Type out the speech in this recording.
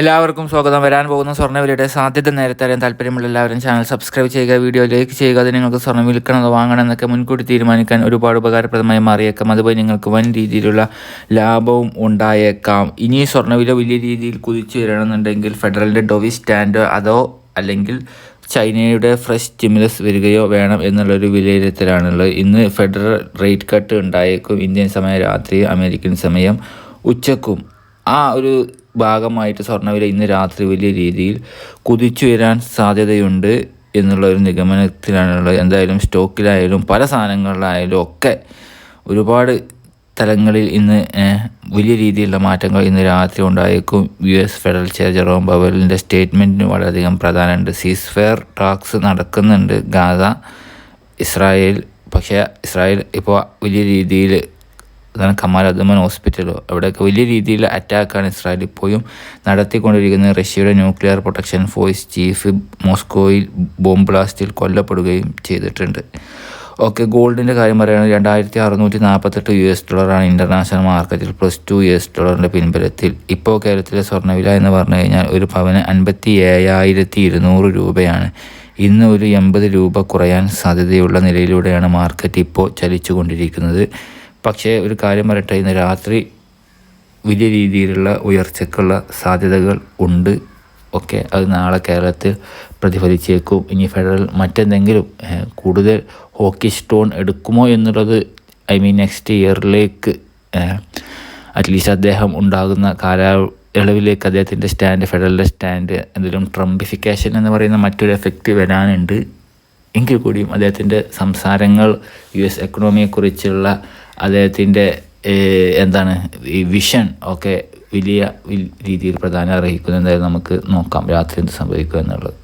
എല്ലാവർക്കും സ്വാഗതം. വരാൻ പോകുന്ന സ്വർണവിലയുടെ സാധ്യത നേരത്തെ അറിയാൻ താല്പര്യമുള്ള എല്ലാവരും ചാനൽ സബ്സ്ക്രൈബ് ചെയ്യുക വീഡിയോ ലൈക്ക് ചെയ്യുക അത് നിങ്ങൾക്ക് സ്വർണം വിൽക്കണമോ വാങ്ങണം എന്നൊക്കെ മുൻകൂട്ടി തീരുമാനിക്കാൻ ഒരുപാട് ഉപകാരപ്രദമായി മാറിയേക്കാം. അതുപോലെ നിങ്ങൾക്ക് വൻ രീതിയിലുള്ള ലാഭവും ഉണ്ടായേക്കാം. ഇനി സ്വർണവില വലിയ രീതിയിൽ കുതിച്ചു വരണമെന്നുണ്ടെങ്കിൽ ഫെഡറലിന്റെ ഡൊവി സ്റ്റാൻഡ് അതോ അല്ലെങ്കിൽ ചൈനയുടെ ഫ്രഷ് സ്റ്റിമുലസ് വരികയോ വേണം എന്നുള്ളൊരു വിലയിരുത്തലാണുള്ളത്. ഇന്ന് ഫെഡറൽ റേറ്റ് കട്ട് ഉണ്ടായേക്കും. ഇന്ത്യൻ സമയം രാത്രി അമേരിക്കൻ സമയം ഉച്ചക്കും. ആ ഒരു ഭാഗമായിട്ട് സ്വർണവില ഇന്ന് രാത്രി വലിയ രീതിയിൽ കുതിച്ചു വരാൻ സാധ്യതയുണ്ട് എന്നുള്ള ഒരു നിഗമനത്തിലാണുള്ളത്. എന്തായാലും സ്റ്റോക്കിലായാലും പല സാധനങ്ങളിലായാലും ഒക്കെ ഒരുപാട് സ്ഥലങ്ങളിൽ ഇന്ന് വലിയ രീതിയിലുള്ള മാറ്റങ്ങൾ ഇന്ന് രാത്രി ഉണ്ടായേക്കും. U S federal chair Jerome ബവലിന്റെ സ്റ്റേറ്റ്മെന്റിന് വളരെയധികം പ്രധാനമുണ്ട് സീസ് ഫെയർ ടാക്സ് നടക്കുന്നുണ്ട് ഗാസ ഇസ്രായേൽ. പക്ഷേ ഇസ്രായേൽ ഇപ്പോൾ വലിയ രീതിയിൽ അതാണ് കമാൽ അദ്മൻ ഹോസ്പിറ്റലോ അവിടെയൊക്കെ വലിയ രീതിയിൽ അറ്റാക്കാണ് ഇസ്രായേൽ ഇപ്പോഴും നടത്തിക്കൊണ്ടിരിക്കുന്നത്. റഷ്യയുടെ ന്യൂക്ലിയർ പ്രൊട്ടക്ഷൻ ഫോഴ്സ് ചീഫ് മോസ്കോയിൽ ബോംബ് ബ്ലാസ്റ്റിൽ കൊല്ലപ്പെടുകയും ചെയ്തിട്ടുണ്ട്. ഓക്കെ ഗോൾഡിന്റെ കാര്യം പറയുകയാണെങ്കിൽ രണ്ടായിരത്തി അറുന്നൂറ്റി നാൽപ്പത്തെട്ട് യു എസ് ഡോളറാണ് ഇന്റർനാഷണൽ മാർക്കറ്റിൽ പ്ലസ് ടു യു എസ് ഡോളറിന്റെ പിൻബലത്തിൽ. ഇപ്പോൾ കേരളത്തിലെ സ്വർണവില എന്ന് പറഞ്ഞു കഴിഞ്ഞാൽ ഒരു പവന് അൻപത്തി ഏഴായിരത്തി ഇരുന്നൂറ് രൂപയാണ്. ഇന്ന് ഒരു എൺപത് രൂപ കുറയാൻ സാധ്യതയുള്ള നിലയിലൂടെയാണ് മാർക്കറ്റ് ഇപ്പോൾ ചലിച്ചു കൊണ്ടിരിക്കുന്നത് പക്ഷേ ഒരു കാര്യം പറയട്ടെ. ഇന്ന് രാത്രി വലിയ രീതിയിലുള്ള ഉയർച്ചയ്ക്കുള്ള സാധ്യതകൾ ഉണ്ട്. ഓക്കെ അത് നാളെ കേരളത്തിൽ പ്രതിഫലിച്ചേക്കും. ഇനി ഫെഡറൽ മറ്റെന്തെങ്കിലും കൂടുതൽ ഹോക്കി സ്റ്റോൺ എടുക്കുമോ എന്നുള്ളത് ഐ മീൻ നെക്സ്റ്റ് ഇയറിലേക്ക് അറ്റ്ലീസ്റ്റ് അദ്ദേഹം ഉണ്ടാകുന്ന കാലയളവിലേക്ക് അദ്ദേഹത്തിന്റെ സ്റ്റാൻഡ് ഫെഡറലിന്റെ സ്റ്റാൻഡ് എന്തെങ്കിലും ട്രംപിഫിക്കേഷൻ എന്ന് പറയുന്ന മറ്റൊരു എഫക്റ്റ് വരാനുണ്ട്. എങ്കിൽ കൂടിയും അദ്ദേഹത്തിന്റെ സംസാരങ്ങൾ യു എസ് എക്കണോമിയെക്കുറിച്ചുള്ള അദ്ദേഹത്തിന്റെ എന്താണ് ഈ വിഷൻ ഒക്കെ വലിയ രീതിയിൽ പ്രധാനം അർഹിക്കുന്നു എന്തായാലും നമുക്ക് നോക്കാം രാത്രി എന്ത് സംഭവിക്കുക എന്നുള്ളത്